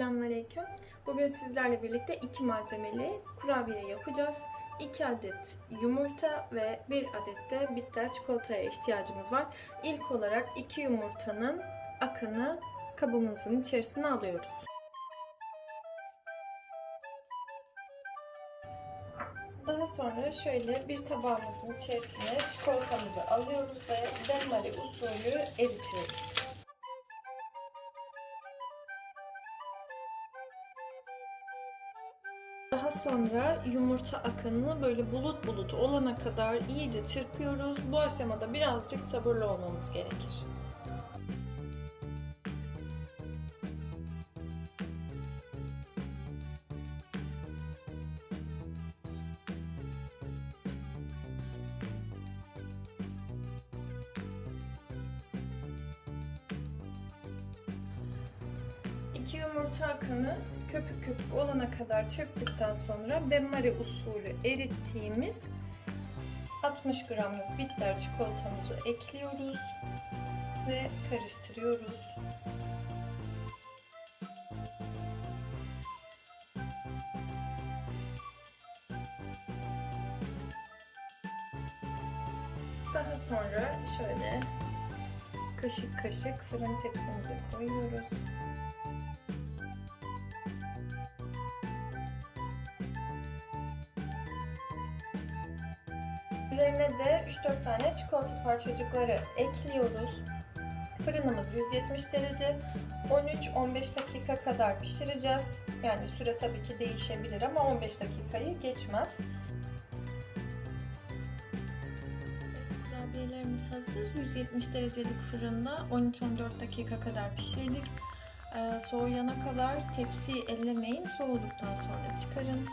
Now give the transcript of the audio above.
Selamünaleyküm. Bugün sizlerle birlikte iki malzemeli kurabiye yapacağız. 2 adet yumurta ve 1 adet de bitter çikolataya ihtiyacımız var. İlk olarak 2 yumurtanın akını kabımızın içerisine alıyoruz. Daha sonra şöyle bir tabağımızın içerisine çikolatamızı alıyoruz ve benmari usulü eritiyoruz. Sonra yumurta akınını böyle bulut bulut olana kadar iyice çırpıyoruz. Bu aşamada birazcık sabırlı olmamız gerekir. Yumurta akını köpük köpük olana kadar çırptıktan sonra benmari usulü erittiğimiz 60 gramlık bitter çikolatamızı ekliyoruz ve karıştırıyoruz. Daha sonra şöyle kaşık kaşık fırın tepsimize koyuyoruz. Üzerine de 3-4 tane çikolata parçacıkları ekliyoruz. Fırınımız 170 derece. 13-15 dakika kadar pişireceğiz. Yani süre tabii ki değişebilir ama 15 dakikayı geçmez. Kurabiyelerimiz hazır. 170 derecelik fırında 13-14 dakika kadar pişirdik. Ee, soğuyana kadar tepsiyi ellemeyin. Soğuduktan sonra çıkarın.